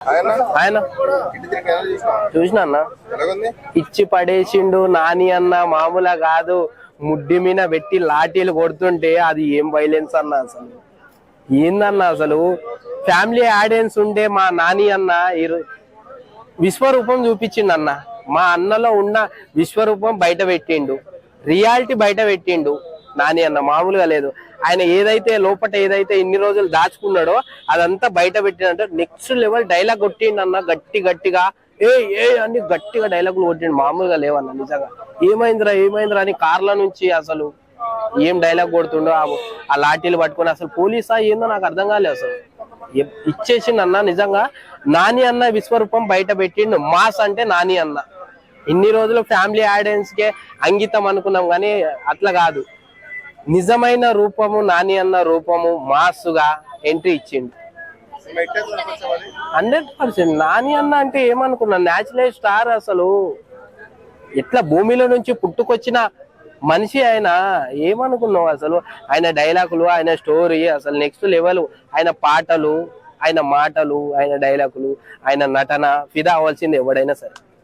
ఆయన? చూసినా? అన్న. ఇచ్చి పడేసిండు నాని అన్న మామూలుగా కాదు. ముడ్డి మీద పెట్టి లాఠీలు కొడుతుంటే అది ఏం వైలెన్స్ అన్న అసలు? ఏందన్న అసలు? ఫ్యామిలీ ఆడియన్స్ ఉండే మా నాని అన్న విశ్వరూపం చూపించిండు అన్న. మా అన్నలో ఉన్న విశ్వరూపం బయట పెట్టిండు. రియాలిటీ బయట పెట్టిండు. నాని అన్న మామూలుగా లేదు. ఆయన ఏదైతే లోపట ఏదైతే ఇన్ని రోజులు దాచుకున్నాడో అదంతా బయట పెట్టిండంటే నెక్స్ట్ లెవెల్ డైలాగ్ కొట్టిండు అన్న గట్టి గట్టిగా ఏ ఏ అని గట్టిగా డైలాగులు కొట్టిండు. మామూలుగా లేవన్న నిజంగా. ఏమైందిరా ఏమైందిరా అని కార్ల నుంచి అసలు ఏం డైలాగ్ కొడుతుండో ఆ- లాఠీలు పట్టుకుని అసలు పోలీసా ఏందో నాకు అర్థం కాలేదు అసలు. ఇచ్చేసిండు అన్న నిజంగా. నాని అన్న విశ్వరూపం బయట పెట్టిండు. మాస్ అంటే నాని అన్న. ఇన్ని రోజులు ఫ్యామిలీ ఆడియన్స్ కే అంకితం అనుకున్నాం కానీ అట్లా కాదు. నిజమైన రూపము నాని అన్న రూపము మాస్గా ఎంట్రీ ఇచ్చిండు. Hundred percent. నాని అన్న అంటే ఏమనుకున్నా న్యాచురల్ స్టార్ అసలు. ఎట్లా భూమిలో నుంచి పుట్టుకొచ్చిన మనిషి ఆయన. ఏమనుకున్నావు అసలు? ఆయన డైలాగులు ఆయన స్టోరీ అసలు నెక్స్ట్ లెవెల్ ఆయన పాటలు ఆయన మాటలు ఆయన డైలాగులు ఆయన నటన ఫిదా అవ్వాల్సింది ఎవడైనా సరే.